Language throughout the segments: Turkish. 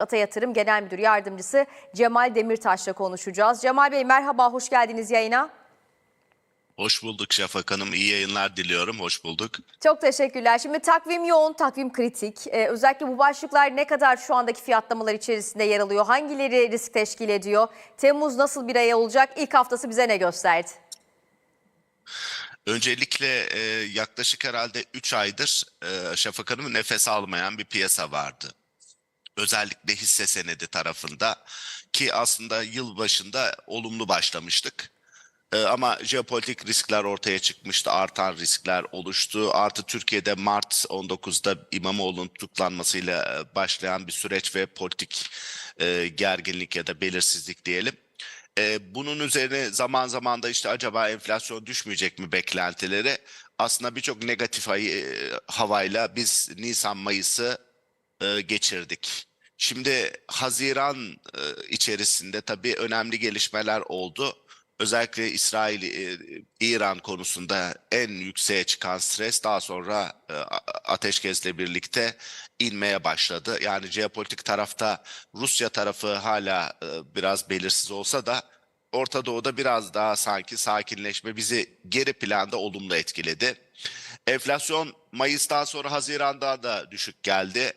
Ata Yatırım Genel Müdür Yardımcısı Cemal Demirtaş'la konuşacağız. Cemal Bey merhaba, hoş geldiniz yayına. Hoş bulduk Şafak Hanım. İyi yayınlar diliyorum. Hoş bulduk. Çok teşekkürler. Şimdi takvim yoğun, takvim kritik. Ee, özellikle bu başlıklar ne kadar şu andaki fiyatlamalar içerisinde yer alıyor? Hangileri risk teşkil ediyor? Temmuz nasıl bir ay olacak? İlk haftası bize ne gösterdi? Öncelikle e, yaklaşık herhalde 3 aydır e, Şafak Hanım nefes almayan bir piyasa vardı. Özellikle hisse senedi tarafında ki aslında yıl başında olumlu başlamıştık. E, ama jeopolitik riskler ortaya çıkmıştı, artan riskler oluştu. Artı Türkiye'de Mart 19'da İmamoğlu'nun tutuklanmasıyla e, başlayan bir süreç ve politik e, gerginlik ya da belirsizlik diyelim. E, bunun üzerine zaman zaman da işte acaba enflasyon düşmeyecek mi beklentileri aslında birçok negatif ay, e, havayla biz Nisan Mayıs'ı e, geçirdik. Şimdi Haziran e, içerisinde tabii önemli gelişmeler oldu. Özellikle İsrail, e, İran konusunda en yükseğe çıkan stres daha sonra e, ateşkesle birlikte inmeye başladı. Yani jeopolitik tarafta Rusya tarafı hala e, biraz belirsiz olsa da Orta Doğu'da biraz daha sanki sakinleşme bizi geri planda olumlu etkiledi. Enflasyon Mayıs'tan sonra Haziran'da da düşük geldi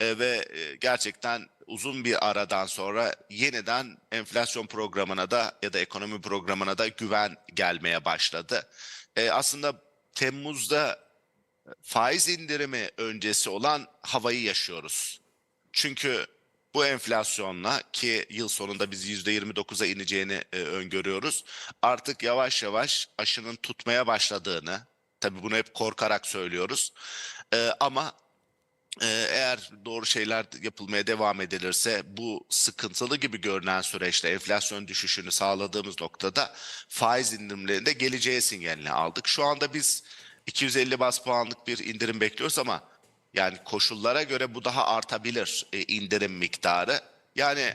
E, ve e, gerçekten uzun bir aradan sonra yeniden enflasyon programına da ya da ekonomi programına da güven gelmeye başladı. E, aslında Temmuz'da faiz indirimi öncesi olan havayı yaşıyoruz. Çünkü bu enflasyonla ki yıl sonunda biz %29'a ineceğini öngörüyoruz. Artık yavaş yavaş aşının tutmaya başladığını, tabii bunu hep korkarak söylüyoruz. Ama eğer doğru şeyler yapılmaya devam edilirse bu sıkıntılı gibi görünen süreçte enflasyon düşüşünü sağladığımız noktada faiz indirimlerinde geleceği sinyalini aldık. Şu anda biz 250 bas puanlık bir indirim bekliyoruz ama yani koşullara göre bu daha artabilir e, indirim miktarı. Yani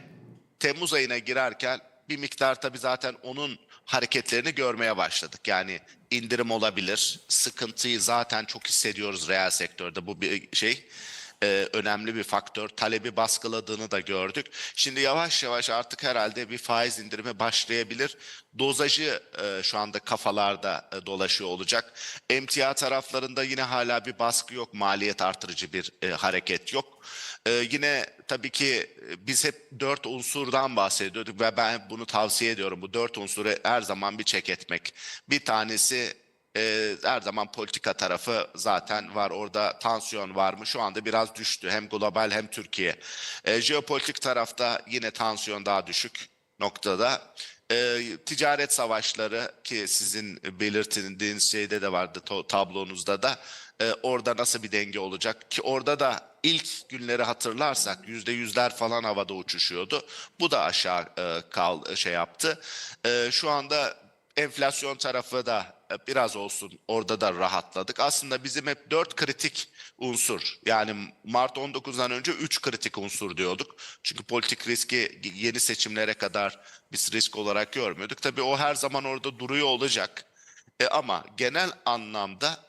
Temmuz ayına girerken bir miktar tabii zaten onun hareketlerini görmeye başladık. Yani indirim olabilir. Sıkıntıyı zaten çok hissediyoruz reel sektörde. Bu bir şey e, önemli bir faktör. Talebi baskıladığını da gördük. Şimdi yavaş yavaş artık herhalde bir faiz indirimi başlayabilir. Dozajı e, şu anda kafalarda e, dolaşıyor olacak. Emtia taraflarında yine hala bir baskı yok. Maliyet artırıcı bir e, hareket yok. E, yine tabii ki e, biz hep dört unsurdan bahsediyorduk ve ben bunu tavsiye ediyorum. Bu dört unsuru her zaman bir çek etmek. Bir tanesi e, her zaman politika tarafı zaten var. Orada tansiyon var mı? Şu anda biraz düştü. Hem global hem Türkiye. E, jeopolitik tarafta yine tansiyon daha düşük noktada. E, ticaret savaşları ki sizin belirttiğiniz şeyde de vardı tablonuzda da e, orada nasıl bir denge olacak ki orada da ilk günleri hatırlarsak yüzde yüzler falan havada uçuşuyordu. Bu da aşağı e, kal şey yaptı. E, şu anda enflasyon tarafı da biraz olsun orada da rahatladık. Aslında bizim hep dört kritik unsur yani Mart 19'dan önce üç kritik unsur diyorduk. Çünkü politik riski yeni seçimlere kadar biz risk olarak görmüyorduk. Tabii o her zaman orada duruyor olacak. E, ama genel anlamda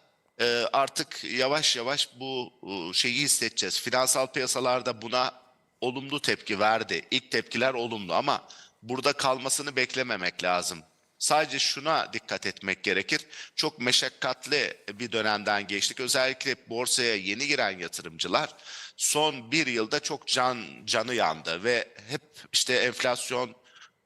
e, artık yavaş yavaş bu e, şeyi hissedeceğiz. Finansal piyasalarda buna olumlu tepki verdi. İlk tepkiler olumlu ama burada kalmasını beklememek lazım. Sadece şuna dikkat etmek gerekir. Çok meşakkatli bir dönemden geçtik. Özellikle borsaya yeni giren yatırımcılar son bir yılda çok can canı yandı ve hep işte enflasyon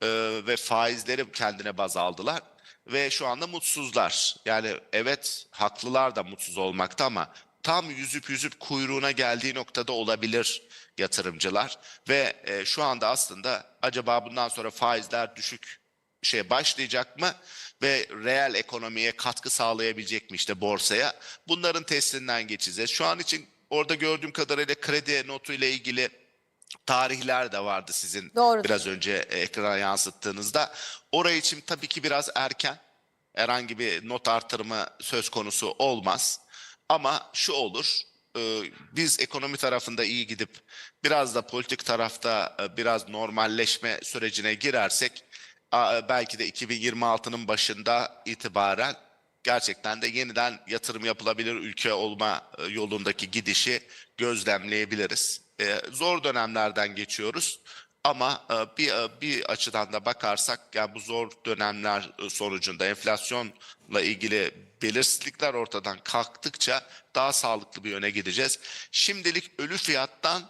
e, ve faizleri kendine baz aldılar ve şu anda mutsuzlar. Yani evet haklılar da mutsuz olmakta ama tam yüzüp yüzüp kuyruğuna geldiği noktada olabilir yatırımcılar ve e, şu anda aslında acaba bundan sonra faizler düşük şey başlayacak mı ve reel ekonomiye katkı sağlayabilecek mi işte borsaya? Bunların testinden geçeceğiz. Şu an için orada gördüğüm kadarıyla kredi notu ile ilgili tarihler de vardı sizin Doğrudur. biraz önce ekrana yansıttığınızda. Orayı için tabii ki biraz erken. Herhangi bir not artırımı söz konusu olmaz. Ama şu olur. e, Biz ekonomi tarafında iyi gidip biraz da politik tarafta e, biraz normalleşme sürecine girersek belki de 2026'nın başında itibaren gerçekten de yeniden yatırım yapılabilir ülke olma e, yolundaki gidişi gözlemleyebiliriz. e, zor dönemlerden geçiyoruz. Ama e, bir bir açıdan da bakarsak yani bu zor dönemler sonucunda enflasyonla ilgili belirsizlikler ortadan kalktıkça daha sağlıklı bir yöne gideceğiz. Şimdilik ölü fiyattan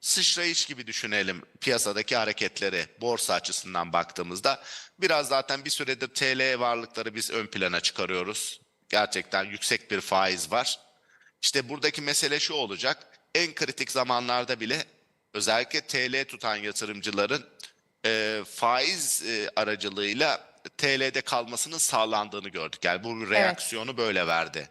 sıçrayış gibi düşünelim piyasadaki hareketleri borsa açısından baktığımızda. Biraz zaten bir süredir TL varlıkları biz ön plana çıkarıyoruz. Gerçekten yüksek bir faiz var. İşte buradaki mesele şu olacak. En kritik zamanlarda bile özellikle TL tutan yatırımcıların e, faiz e, aracılığıyla TL'de kalmasının sağlandığını gördük. Yani bu reaksiyonu böyle verdi.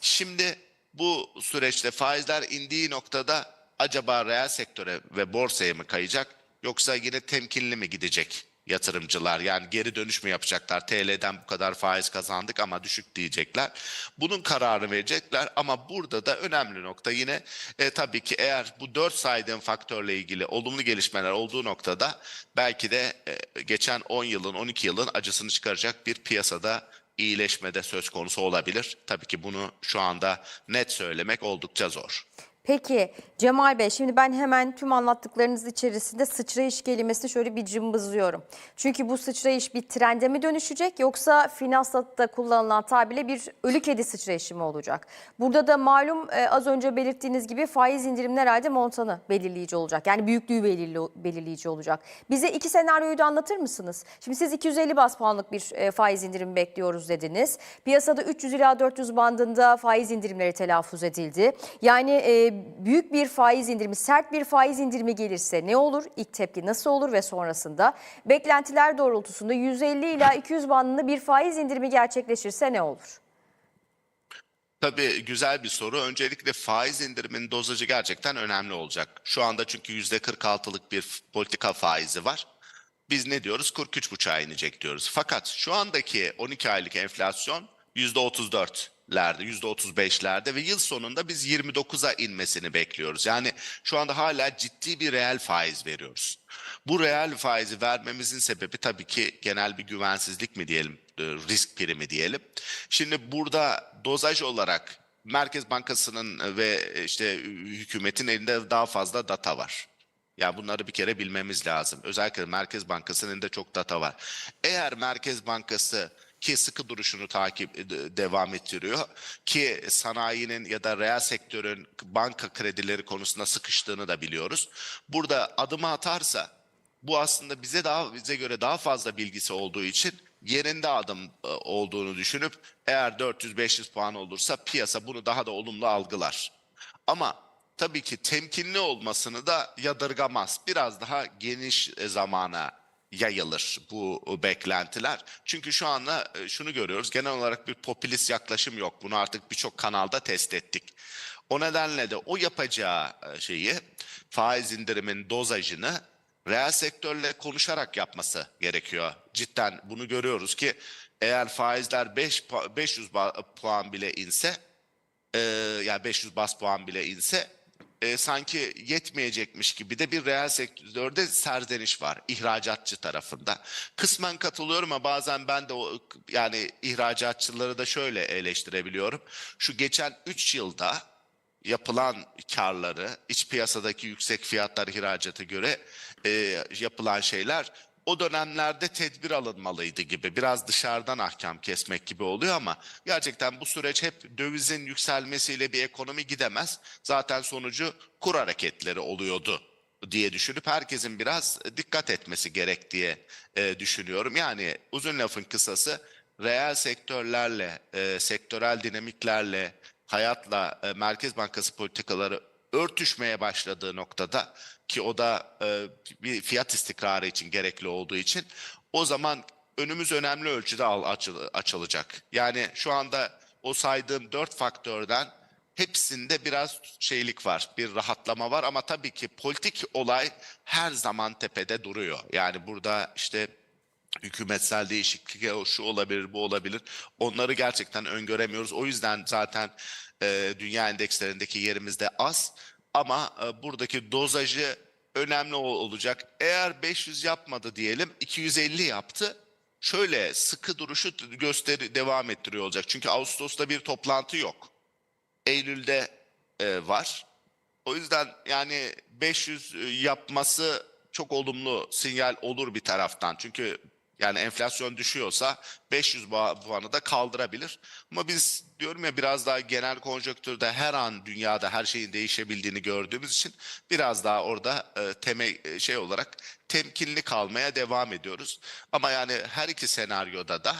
Şimdi bu süreçte faizler indiği noktada acaba reel sektöre ve borsaya mı kayacak yoksa yine temkinli mi gidecek yatırımcılar? Yani geri dönüş mü yapacaklar? TL'den bu kadar faiz kazandık ama düşük diyecekler. Bunun kararı verecekler ama burada da önemli nokta yine e, tabii ki eğer bu dört saydığım faktörle ilgili olumlu gelişmeler olduğu noktada belki de e, geçen 10 yılın 12 yılın acısını çıkaracak bir piyasada iyileşmede söz konusu olabilir. Tabii ki bunu şu anda net söylemek oldukça zor. Peki Cemal Bey şimdi ben hemen tüm anlattıklarınız içerisinde sıçrayış kelimesini şöyle bir cımbızlıyorum. Çünkü bu sıçrayış bir trende mi dönüşecek yoksa finansta kullanılan tabirle bir ölü kedi sıçrayışı mı olacak? Burada da malum e, az önce belirttiğiniz gibi faiz indirimler herhalde montanı belirleyici olacak. Yani büyüklüğü belirleyici olacak. Bize iki senaryoyu da anlatır mısınız? Şimdi siz 250 bas puanlık bir e, faiz indirimi bekliyoruz dediniz. Piyasada 300 ila 400 bandında faiz indirimleri telaffuz edildi. Yani e, büyük bir faiz indirimi, sert bir faiz indirimi gelirse ne olur? İlk tepki nasıl olur ve sonrasında? Beklentiler doğrultusunda 150 ila 200 bandında bir faiz indirimi gerçekleşirse ne olur? Tabii güzel bir soru. Öncelikle faiz indiriminin dozajı gerçekten önemli olacak. Şu anda çünkü %46'lık bir politika faizi var. Biz ne diyoruz? 43,5'a inecek diyoruz. Fakat şu andaki 12 aylık enflasyon %34'lerde, %35'lerde ve yıl sonunda biz 29'a inmesini bekliyoruz. Yani şu anda hala ciddi bir reel faiz veriyoruz. Bu reel faizi vermemizin sebebi tabii ki genel bir güvensizlik mi diyelim, e, risk primi diyelim. Şimdi burada dozaj olarak Merkez Bankası'nın ve işte hükümetin elinde daha fazla data var. Ya bunları bir kere bilmemiz lazım. Özellikle Merkez Bankası'nın elinde çok data var. Eğer Merkez Bankası ki sıkı duruşunu takip e, devam ettiriyor ki sanayinin ya da reel sektörün banka kredileri konusunda sıkıştığını da biliyoruz. Burada adımı atarsa bu aslında bize daha bize göre daha fazla bilgisi olduğu için yerinde adım e, olduğunu düşünüp eğer 400-500 puan olursa piyasa bunu daha da olumlu algılar. Ama tabii ki temkinli olmasını da yadırgamaz. Biraz daha geniş e, zamana yayılır bu beklentiler. Çünkü şu anda e, şunu görüyoruz. Genel olarak bir popülist yaklaşım yok. Bunu artık birçok kanalda test ettik. O nedenle de o yapacağı e, şeyi faiz indirimin dozajını reel sektörle konuşarak yapması gerekiyor. Cidden bunu görüyoruz ki eğer faizler 5 500 ba- puan bile inse e, yani 500 bas puan bile inse e, sanki yetmeyecekmiş gibi de bir reel sektörde serzeniş var ihracatçı tarafında. Kısmen katılıyorum ama bazen ben de o yani ihracatçıları da şöyle eleştirebiliyorum. Şu geçen 3 yılda yapılan karları iç piyasadaki yüksek fiyatlar ihracata göre e, yapılan şeyler o dönemlerde tedbir alınmalıydı gibi biraz dışarıdan ahkam kesmek gibi oluyor ama gerçekten bu süreç hep dövizin yükselmesiyle bir ekonomi gidemez. Zaten sonucu kur hareketleri oluyordu diye düşünüp herkesin biraz dikkat etmesi gerek diye e, düşünüyorum. Yani uzun lafın kısası reel sektörlerle, e, sektörel dinamiklerle, hayatla e, Merkez Bankası politikaları örtüşmeye başladığı noktada ki o da e, bir fiyat istikrarı için gerekli olduğu için o zaman önümüz önemli ölçüde al, açıl- açılacak. Yani şu anda o saydığım dört faktörden hepsinde biraz şeylik var, bir rahatlama var ama tabii ki politik olay her zaman tepede duruyor. Yani burada işte hükümetsel değişiklik şu olabilir bu olabilir onları gerçekten öngöremiyoruz o yüzden zaten e, dünya endekslerindeki yerimiz de az. Ama e, buradaki dozajı önemli ol- olacak. Eğer 500 yapmadı diyelim 250 yaptı. Şöyle sıkı duruşu gösteri devam ettiriyor olacak. Çünkü Ağustos'ta bir toplantı yok. Eylül'de e, var. O yüzden yani 500 yapması çok olumlu sinyal olur bir taraftan. Çünkü yani enflasyon düşüyorsa 500 ba- puanı da kaldırabilir. Ama biz diyorum ya biraz daha genel konjonktürde her an dünyada her şeyin değişebildiğini gördüğümüz için biraz daha orada e, temel e, şey olarak temkinli kalmaya devam ediyoruz. Ama yani her iki senaryoda da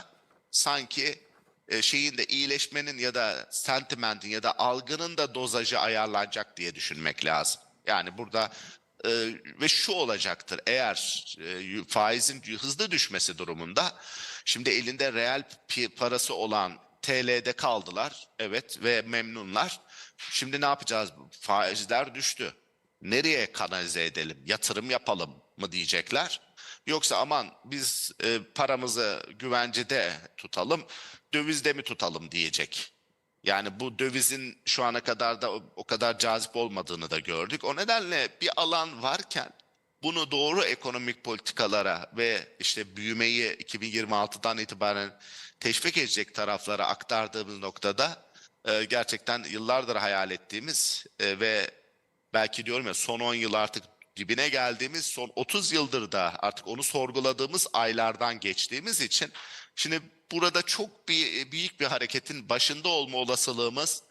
sanki e, şeyin de iyileşmenin ya da sentimentin ya da algının da dozajı ayarlanacak diye düşünmek lazım. Yani burada e, ve şu olacaktır eğer e, faizin hızlı düşmesi durumunda şimdi elinde reel parası olan TL'de kaldılar evet ve memnunlar. Şimdi ne yapacağız? Faizler düştü. Nereye kanalize edelim? Yatırım yapalım mı diyecekler. Yoksa aman biz e, paramızı güvencede tutalım, dövizde mi tutalım diyecek. Yani bu dövizin şu ana kadar da o, kadar cazip olmadığını da gördük. O nedenle bir alan varken bunu doğru ekonomik politikalara ve işte büyümeyi 2026'dan itibaren teşvik edecek taraflara aktardığımız noktada e, gerçekten yıllardır hayal ettiğimiz e, ve belki diyorum ya son 10 yıl artık dibine geldiğimiz son 30 yıldır da artık onu sorguladığımız aylardan geçtiğimiz için şimdi burada çok bir büyük bir hareketin başında olma olasılığımız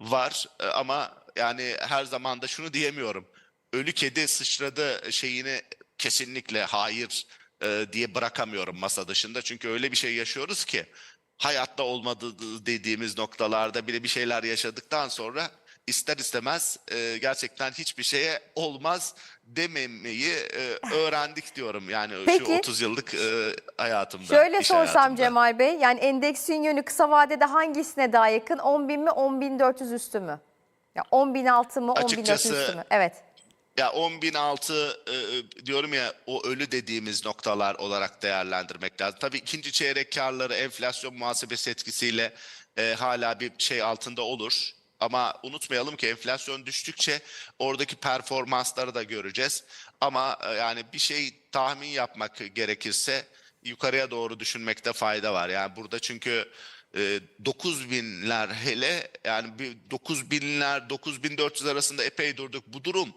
var E, ama yani her zaman da şunu diyemiyorum. Ölü kedi sıçradı şeyini kesinlikle hayır e, diye bırakamıyorum masa dışında. Çünkü öyle bir şey yaşıyoruz ki hayatta olmadı dediğimiz noktalarda bile bir şeyler yaşadıktan sonra ister istemez e, gerçekten hiçbir şeye olmaz dememeyi e, öğrendik diyorum. Yani Peki. şu 30 yıllık e, hayatımda. Şöyle sorsam hayatımda. Cemal Bey, yani endeksin yönü kısa vadede hangisine daha yakın? 10.000 mi, 10.400 üstü mü? Ya 10.000 altı mı, 10.400 Açıkçası- üstü mü? Evet. Ya 10.006 e, diyorum ya o ölü dediğimiz noktalar olarak değerlendirmek lazım. Tabii ikinci çeyrek karları enflasyon muhasebesi etkisiyle e, hala bir şey altında olur. Ama unutmayalım ki enflasyon düştükçe oradaki performansları da göreceğiz. Ama e, yani bir şey tahmin yapmak gerekirse yukarıya doğru düşünmekte fayda var. Yani burada çünkü e, 9 binler hele yani bir 9 binler 9400 arasında epey durduk. Bu durum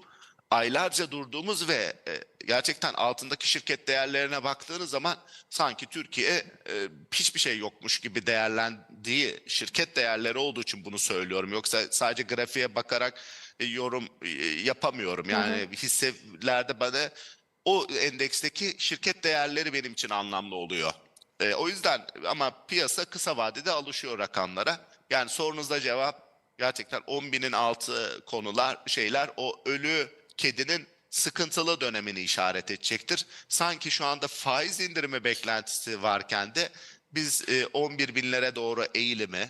aylarca durduğumuz ve e, gerçekten altındaki şirket değerlerine baktığınız zaman sanki Türkiye e, hiçbir şey yokmuş gibi değerlendiği şirket değerleri olduğu için bunu söylüyorum. Yoksa sadece grafiğe bakarak e, yorum e, yapamıyorum. Yani hisselerde bana o endeksteki şirket değerleri benim için anlamlı oluyor. E, o yüzden ama piyasa kısa vadede alışıyor rakamlara. Yani sorunuzda cevap gerçekten 10 binin altı konular şeyler o ölü kedinin sıkıntılı dönemini işaret edecektir. Sanki şu anda faiz indirimi beklentisi varken de biz e, 11 binlere doğru eğilimi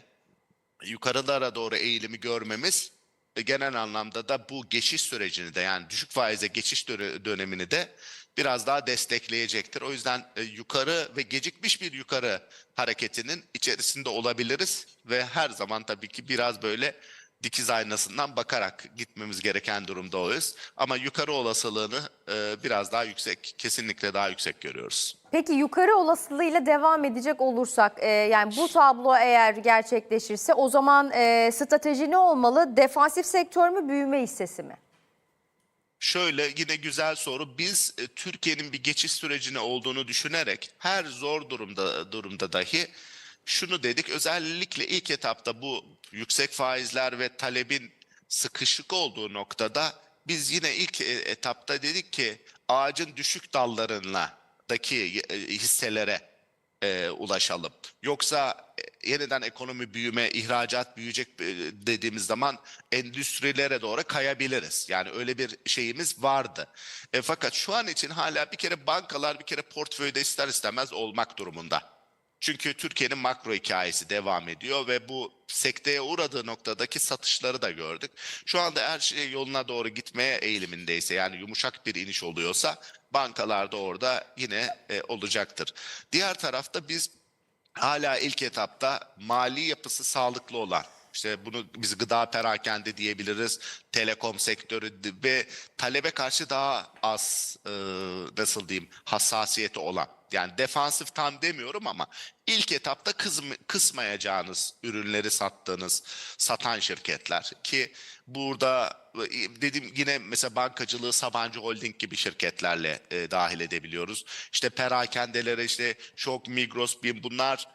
yukarılara doğru eğilimi görmemiz e, genel anlamda da bu geçiş sürecini de yani düşük faize geçiş döne- dönemini de biraz daha destekleyecektir. O yüzden e, yukarı ve gecikmiş bir yukarı hareketinin içerisinde olabiliriz ve her zaman tabii ki biraz böyle dikiz aynasından bakarak gitmemiz gereken durumda oluyoruz. Ama yukarı olasılığını e, biraz daha yüksek, kesinlikle daha yüksek görüyoruz. Peki yukarı olasılığıyla devam edecek olursak, e, yani bu tablo eğer gerçekleşirse o zaman e, strateji ne olmalı? Defansif sektör mü, büyüme hissesi mi? Şöyle yine güzel soru. Biz e, Türkiye'nin bir geçiş sürecine olduğunu düşünerek her zor durumda durumda dahi şunu dedik. Özellikle ilk etapta bu yüksek faizler ve talebin sıkışık olduğu noktada biz yine ilk e, etapta dedik ki ağacın düşük dallarına daki e, hisselere e, ulaşalım. Yoksa e, yeniden ekonomi büyüme, ihracat büyüyecek e, dediğimiz zaman endüstrilere doğru kayabiliriz. Yani öyle bir şeyimiz vardı. E, fakat şu an için hala bir kere bankalar bir kere portföyde ister istemez olmak durumunda. Çünkü Türkiye'nin makro hikayesi devam ediyor ve bu sekteye uğradığı noktadaki satışları da gördük. Şu anda her şey yoluna doğru gitmeye eğilimindeyse yani yumuşak bir iniş oluyorsa bankalar da orada yine e, olacaktır. Diğer tarafta biz hala ilk etapta mali yapısı sağlıklı olan işte bunu biz gıda perakende diyebiliriz, telekom sektörü ve talebe karşı daha az e, nasıl diyeyim hassasiyeti olan. Yani defansif tam demiyorum ama ilk etapta kızm kısmayacağınız ürünleri sattığınız satan şirketler ki burada e, dedim yine mesela bankacılığı Sabancı Holding gibi şirketlerle e, dahil edebiliyoruz. İşte perakendelere işte Şok, Migros, BİM bunlar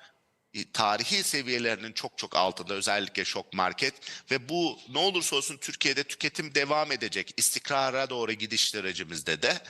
tarihi seviyelerinin çok çok altında özellikle şok market ve bu ne olursa olsun Türkiye'de tüketim devam edecek istikrara doğru gidiş sürecimizde de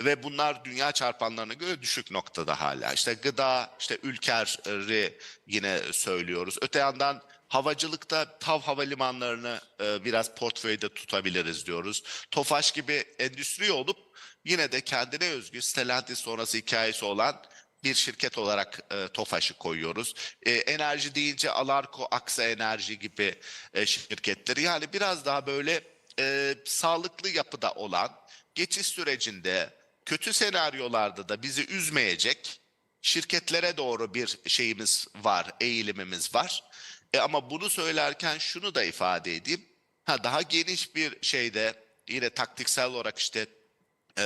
ve bunlar dünya çarpanlarına göre düşük noktada hala. İşte gıda, işte ülkeri yine söylüyoruz. Öte yandan havacılıkta TAV havalimanlarını e, biraz portföyde tutabiliriz diyoruz. Tofaş gibi endüstri olup yine de kendine özgü Stellantis sonrası hikayesi olan bir şirket olarak e, TOFAŞ'ı koyuyoruz. E, enerji deyince Alarko, Aksa Enerji gibi e, şirketleri yani biraz daha böyle e, sağlıklı yapıda olan geçiş sürecinde kötü senaryolarda da bizi üzmeyecek şirketlere doğru bir şeyimiz var, eğilimimiz var. E, ama bunu söylerken şunu da ifade edeyim. Ha, daha geniş bir şeyde yine taktiksel olarak işte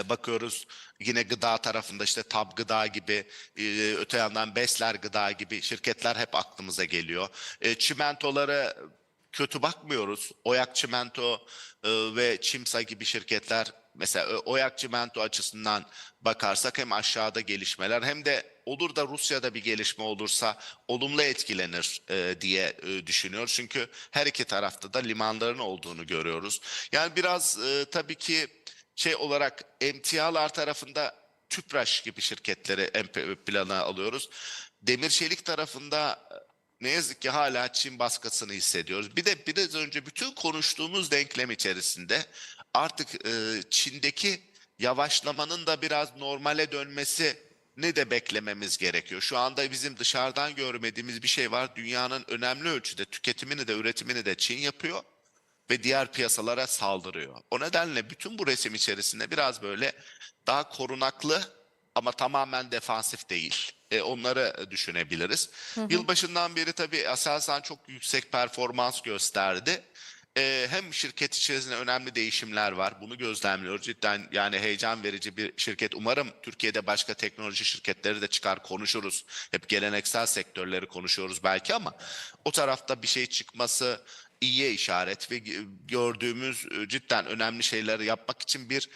bakıyoruz yine gıda tarafında işte Tab Gıda gibi e, öte yandan Besler Gıda gibi şirketler hep aklımıza geliyor. E, çimentolara kötü bakmıyoruz. Oyak Çimento e, ve Çimsa gibi şirketler mesela e, Oyak Çimento açısından bakarsak hem aşağıda gelişmeler hem de olur da Rusya'da bir gelişme olursa olumlu etkilenir e, diye e, düşünüyoruz. Çünkü her iki tarafta da limanların olduğunu görüyoruz. Yani biraz e, tabii ki şey olarak emtialar tarafında Tüpraş gibi şirketleri plana alıyoruz. Demir çelik tarafında e, ne yazık ki hala Çin baskısını hissediyoruz. Bir de biraz önce bütün konuştuğumuz denklem içerisinde artık e, Çin'deki yavaşlamanın da biraz normale dönmesi ne de beklememiz gerekiyor. Şu anda bizim dışarıdan görmediğimiz bir şey var. Dünyanın önemli ölçüde tüketimini de üretimini de Çin yapıyor ve diğer piyasalara saldırıyor. O nedenle bütün bu resim içerisinde biraz böyle daha korunaklı ama tamamen defansif değil. E, onları düşünebiliriz. Yılbaşından beri tabii Aselsan çok yüksek performans gösterdi. E, hem şirket içerisinde önemli değişimler var. Bunu gözlemliyoruz. Cidden yani heyecan verici bir şirket. Umarım Türkiye'de başka teknoloji şirketleri de çıkar konuşuruz. Hep geleneksel sektörleri konuşuyoruz belki ama o tarafta bir şey çıkması iyiye işaret ve gördüğümüz e, cidden önemli şeyleri yapmak için bir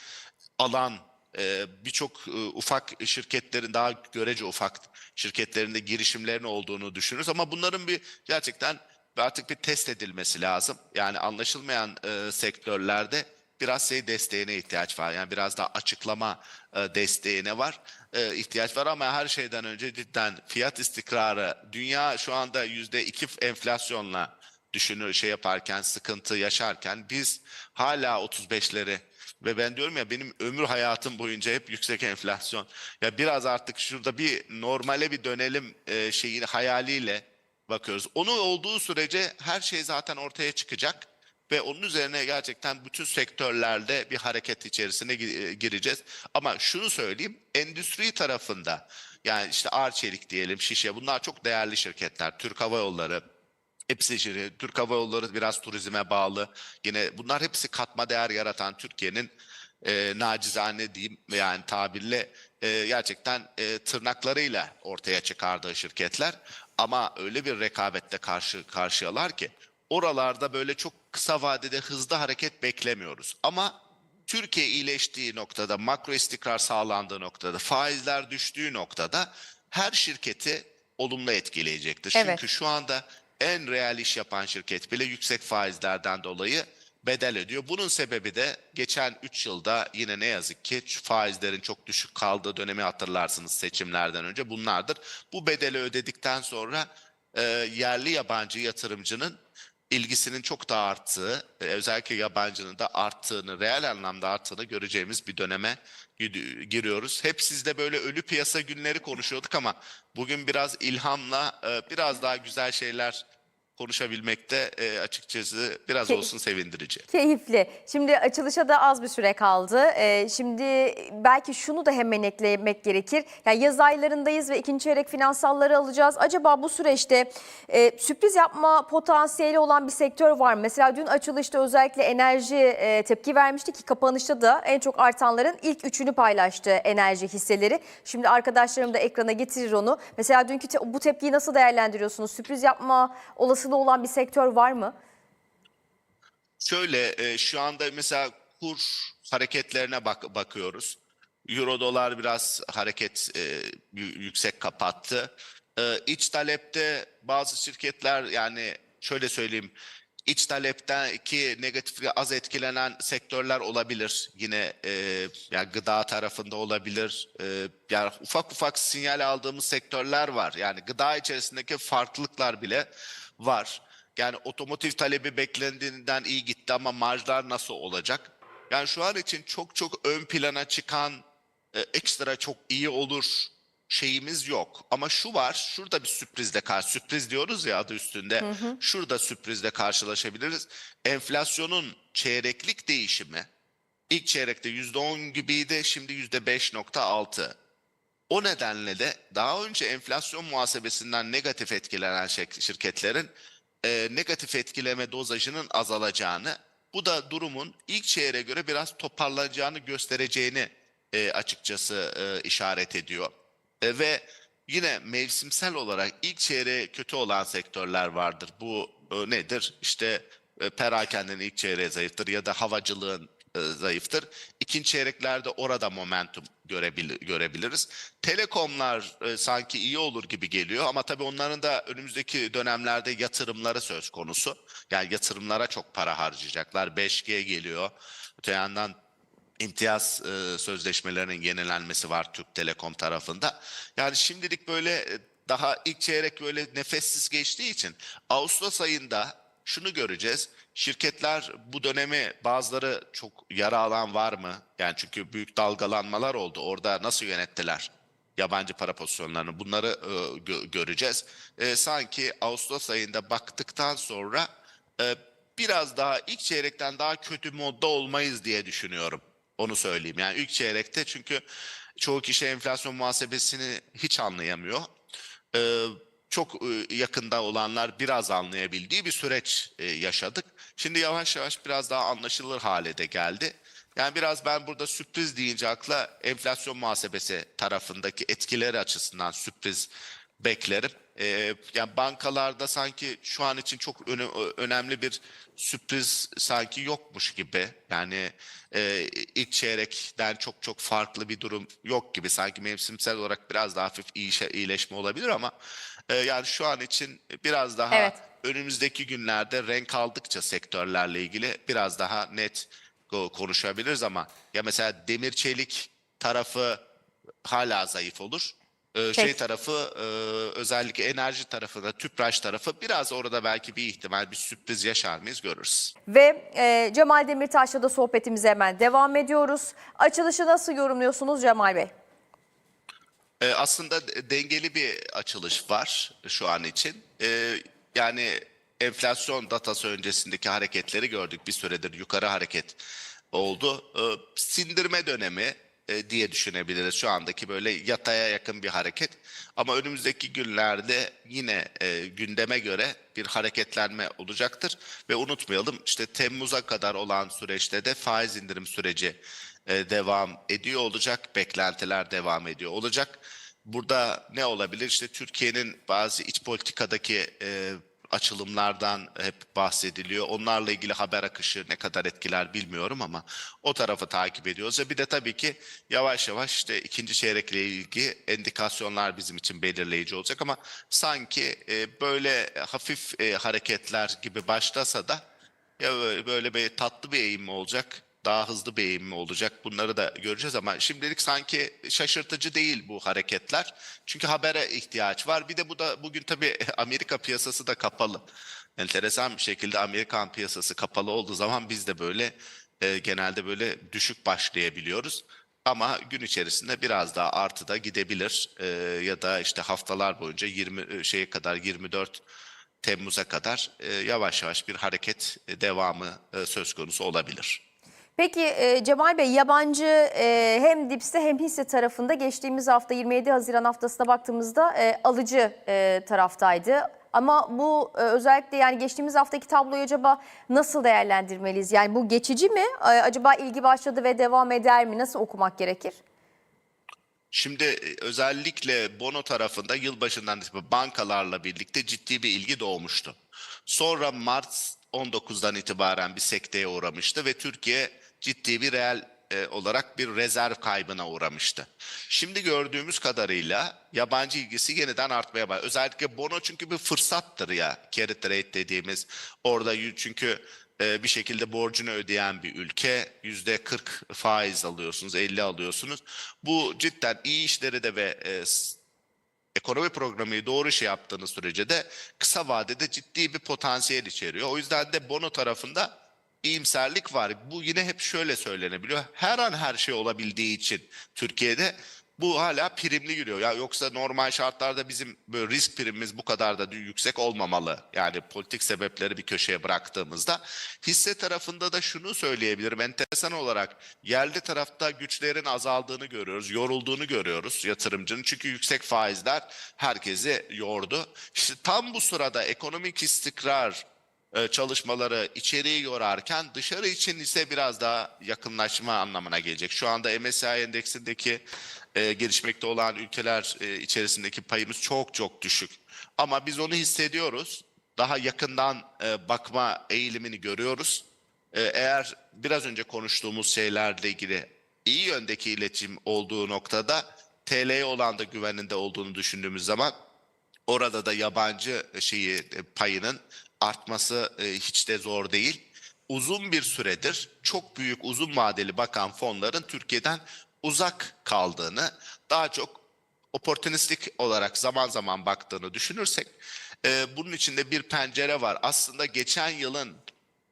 alan e, birçok e, ufak şirketlerin daha görece ufak şirketlerinde girişimlerin olduğunu düşünürüz ama bunların bir gerçekten artık bir test edilmesi lazım. Yani anlaşılmayan sektörlerde biraz şey desteğine ihtiyaç var. Yani biraz daha açıklama desteğine var ihtiyaç var ama her şeyden önce cidden fiyat istikrarı dünya şu anda yüzde iki enflasyonla düşünür şey yaparken sıkıntı yaşarken biz hala 35'leri ve ben diyorum ya benim ömür hayatım boyunca hep yüksek enflasyon. Ya biraz artık şurada bir normale bir dönelim e, şeyini hayaliyle bakıyoruz. Onu olduğu sürece her şey zaten ortaya çıkacak ve onun üzerine gerçekten bütün sektörlerde bir hareket içerisine e, gireceğiz. Ama şunu söyleyeyim, endüstri tarafında yani işte Arçelik diyelim, Şişe bunlar çok değerli şirketler. Türk Hava Yolları, Hepsi şirket, Türk Hava Yolları biraz turizme bağlı. Yine bunlar hepsi katma değer yaratan Türkiye'nin e, nacizane diyeyim yani tabirle e, gerçekten e, tırnaklarıyla ortaya çıkardığı şirketler. Ama öyle bir rekabette karşı karşıyalar ki oralarda böyle çok kısa vadede hızlı hareket beklemiyoruz. Ama Türkiye iyileştiği noktada, makro istikrar sağlandığı noktada, faizler düştüğü noktada her şirketi olumlu etkileyecektir. Evet. Çünkü şu anda en reel iş yapan şirket bile yüksek faizlerden dolayı bedel ödüyor. Bunun sebebi de geçen 3 yılda yine ne yazık ki faizlerin çok düşük kaldığı dönemi hatırlarsınız seçimlerden önce bunlardır. Bu bedeli ödedikten sonra e, yerli yabancı yatırımcının ilgisinin çok da arttığı, e, özellikle yabancının da arttığını, reel anlamda arttığını göreceğimiz bir döneme giriyoruz. Hep sizde böyle ölü piyasa günleri konuşuyorduk ama bugün biraz ilhamla e, biraz daha güzel şeyler konuşabilmek de e, açıkçası biraz Key- olsun sevindirici. Keyifli. Şimdi açılışa da az bir süre kaldı. Ee, şimdi belki şunu da hemen eklemek gerekir. Yani yaz aylarındayız ve ikinci çeyrek finansalları alacağız. Acaba bu süreçte e, sürpriz yapma potansiyeli olan bir sektör var mı? Mesela dün açılışta özellikle enerji e, tepki vermişti ki kapanışta da en çok artanların ilk üçünü paylaştı enerji hisseleri. Şimdi arkadaşlarım da ekrana getirir onu. Mesela dünkü te- bu tepkiyi nasıl değerlendiriyorsunuz? Sürpriz yapma olasılığı olan bir sektör var mı? Şöyle e, şu anda mesela kur hareketlerine bak bakıyoruz. Euro dolar biraz hareket e, yü- yüksek kapattı. E, iç talepte bazı şirketler yani şöyle söyleyeyim iç talepten iki negatif az etkilenen sektörler olabilir. Yine e, yani gıda tarafında olabilir. E, yani ufak ufak sinyal aldığımız sektörler var. Yani gıda içerisindeki farklılıklar bile var. Yani otomotiv talebi beklendiğinden iyi gitti ama marjlar nasıl olacak? Yani şu an için çok çok ön plana çıkan e, ekstra çok iyi olur şeyimiz yok. Ama şu var, şurada bir sürprizle karşı sürpriz diyoruz ya adı üstünde. Şurada sürprizle karşılaşabiliriz. Enflasyonun çeyreklik değişimi ilk çeyrekte %10 gibiydi, şimdi %5.6. O nedenle de daha önce enflasyon muhasebesinden negatif etkilenen şirketlerin e, negatif etkileme dozajının azalacağını, bu da durumun ilk çeyreğe göre biraz toparlanacağını göstereceğini e, açıkçası e, işaret ediyor. E, ve yine mevsimsel olarak ilk çeyreğe kötü olan sektörler vardır. Bu e, nedir? İşte e, perakendenin ilk çeyreği zayıftır ya da havacılığın zayıftır. İkinci çeyreklerde orada momentum görebil görebiliriz. Telekomlar e, sanki iyi olur gibi geliyor ama tabii onların da önümüzdeki dönemlerde yatırımları söz konusu. Yani yatırımlara çok para harcayacaklar. 5G geliyor. Öte yandan imtiyaz e, sözleşmelerinin yenilenmesi var Türk Telekom tarafında. Yani şimdilik böyle e, daha ilk çeyrek böyle nefessiz geçtiği için Ağustos ayında şunu göreceğiz. Şirketler bu dönemi bazıları çok yara alan var mı? Yani çünkü büyük dalgalanmalar oldu. Orada nasıl yönettiler? Yabancı para pozisyonlarını bunları e, gö- göreceğiz. E, sanki Ağustos ayında baktıktan sonra e, biraz daha ilk çeyrekten daha kötü modda olmayız diye düşünüyorum. Onu söyleyeyim. Yani ilk çeyrekte çünkü çoğu kişi enflasyon muhasebesini hiç anlayamıyor. Ee, çok e, yakında olanlar biraz anlayabildiği bir süreç e, yaşadık. Şimdi yavaş yavaş biraz daha anlaşılır hale de geldi. Yani biraz ben burada sürpriz deyince akla enflasyon muhasebesi tarafındaki etkileri açısından sürpriz beklerim. Yani bankalarda sanki şu an için çok öne- önemli bir sürpriz sanki yokmuş gibi. Yani e, ilk çeyrekten çok çok farklı bir durum yok gibi. Sanki mevsimsel olarak biraz daha hafif iyileşme olabilir ama e, yani şu an için biraz daha Evet. önümüzdeki günlerde renk aldıkça sektörlerle ilgili biraz daha net ko- konuşabiliriz ama ya mesela demir çelik tarafı hala zayıf olur. Ee, şey tarafı e, özellikle enerji tarafında tüpraş tarafı biraz orada belki bir ihtimal bir sürpriz yaşar mıyız görürüz. Ve e, Cemal Demirtaş'la da sohbetimize hemen devam ediyoruz. Açılışı nasıl yorumluyorsunuz Cemal Bey? Ee, aslında de- dengeli bir açılış var şu an için. Ee, yani enflasyon datası öncesindeki hareketleri gördük. Bir süredir yukarı hareket oldu. Ee, sindirme dönemi e, diye düşünebiliriz şu andaki böyle yataya yakın bir hareket. Ama önümüzdeki günlerde yine e, gündeme göre bir hareketlenme olacaktır. Ve unutmayalım işte Temmuz'a kadar olan süreçte de faiz indirim süreci e, devam ediyor olacak. Beklentiler devam ediyor olacak. Burada ne olabilir? İşte Türkiye'nin bazı iç politikadaki e, açılımlardan hep bahsediliyor. Onlarla ilgili haber akışı ne kadar etkiler bilmiyorum ama o tarafı takip ediyoruz. Ve bir de tabii ki yavaş yavaş işte ikinci çeyrekle ilgili endikasyonlar bizim için belirleyici olacak ama sanki e, böyle hafif e, hareketler gibi başlasa da ya böyle- bir tatlı bir eğim olacak? Daha hızlı bir eğim mi olacak? Bunları da göreceğiz ama şimdilik sanki şaşırtıcı değil bu hareketler. Çünkü habere ihtiyaç var. Bir de bu da bugün tabii Amerika piyasası da kapalı. Enteresan bir şekilde Amerikan piyasası kapalı olduğu zaman biz de böyle e, genelde böyle düşük başlayabiliyoruz. Ama gün içerisinde biraz daha artıda gidebilir E, ya da işte haftalar boyunca 20 e, şeye kadar 24 Temmuz'a kadar e, yavaş yavaş bir hareket e, devamı e, söz konusu olabilir. Peki Cemal Bey yabancı hem dipste hem hisse tarafında geçtiğimiz hafta 27 Haziran haftasına baktığımızda alıcı taraftaydı. Ama bu özellikle yani geçtiğimiz haftaki tabloyu acaba nasıl değerlendirmeliyiz? Yani bu geçici mi? Acaba ilgi başladı ve devam eder mi? Nasıl okumak gerekir? Şimdi e, özellikle bono tarafında yılbaşından bankalarla birlikte ciddi bir ilgi doğmuştu. Sonra Mart 19'dan itibaren bir sekteye uğramıştı ve Türkiye ciddi bir reel e, olarak bir rezerv kaybına uğramıştı. Şimdi gördüğümüz kadarıyla yabancı ilgisi yeniden artmaya başladı. Özellikle bono çünkü bir fırsattır ya carry trade dediğimiz. Orada çünkü e, bir şekilde borcunu ödeyen bir ülke yüzde 40 faiz alıyorsunuz 50 alıyorsunuz. Bu cidden iyi işleri de ve e, ekonomi programı doğru şey yaptığınız sürece de kısa vadede ciddi bir potansiyel içeriyor. O yüzden de bono tarafında iyimserlik var. Bu yine hep şöyle söylenebiliyor. Her an her şey olabildiği için Türkiye'de bu hala primli giriyor. Ya yoksa normal şartlarda bizim böyle risk primimiz bu kadar da yüksek olmamalı. Yani politik sebepleri bir köşeye bıraktığımızda hisse tarafında da şunu söyleyebilirim. Enteresan olarak yerli tarafta güçlerin azaldığını görüyoruz, yorulduğunu görüyoruz yatırımcının. Çünkü yüksek faizler herkesi yordu. İşte tam bu sırada ekonomik istikrar çalışmaları içeriği yorarken dışarı için ise biraz daha yakınlaşma anlamına gelecek. Şu anda MSCI endeksindeki e, gelişmekte olan ülkeler e, içerisindeki payımız çok çok düşük. Ama biz onu hissediyoruz. Daha yakından e, bakma eğilimini görüyoruz. E, eğer biraz önce konuştuğumuz şeylerle ilgili iyi yöndeki iletişim olduğu noktada TL'ye olan da güveninde olduğunu düşündüğümüz zaman Orada da yabancı şeyi e, payının artması e, hiç de zor değil. Uzun bir süredir çok büyük uzun vadeli bakan fonların Türkiye'den uzak kaldığını, daha çok oportunistik olarak zaman zaman baktığını düşünürsek e, bunun içinde bir pencere var. Aslında geçen yılın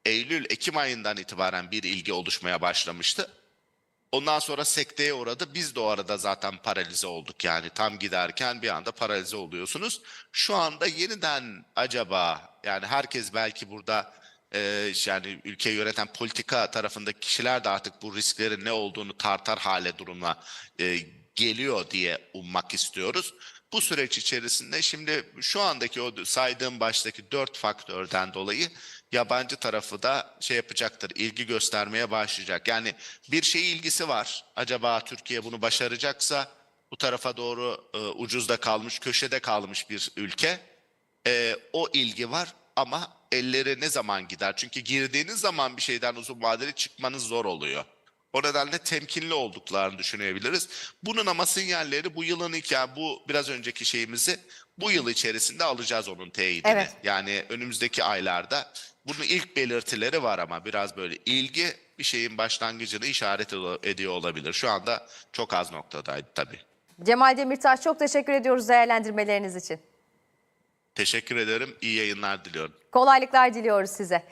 Eylül Ekim ayından itibaren bir ilgi oluşmaya başlamıştı. Ondan sonra sekteye uğradı. Biz de o arada zaten paralize olduk. Yani tam giderken bir anda paralize oluyorsunuz. Şu anda yeniden acaba yani herkes belki burada e, yani ülkeyi yöneten politika tarafındaki kişiler de artık bu risklerin ne olduğunu tartar hale duruma e, geliyor diye ummak istiyoruz. Bu süreç içerisinde şimdi şu andaki o saydığım baştaki dört faktörden dolayı yabancı tarafı da şey yapacaktır, ilgi göstermeye başlayacak. Yani bir şey ilgisi var. Acaba Türkiye bunu başaracaksa bu tarafa doğru e, ucuzda kalmış, köşede kalmış bir ülke. E, o ilgi var ama elleri ne zaman gider? Çünkü girdiğiniz zaman bir şeyden uzun vadeli çıkmanız zor oluyor. O nedenle temkinli olduklarını düşünebiliriz. Bunun ama sinyalleri bu yılın ilk yani bu biraz önceki şeyimizi bu yıl içerisinde alacağız onun teyidini. Evet. Yani önümüzdeki aylarda bunun ilk belirtileri var ama biraz böyle ilgi bir şeyin başlangıcını işaret ed- ediyor olabilir. Şu anda çok az noktadaydı tabii. Cemal Demirtaş çok teşekkür ediyoruz değerlendirmeleriniz için. Teşekkür ederim. İyi yayınlar diliyorum. Kolaylıklar diliyoruz size.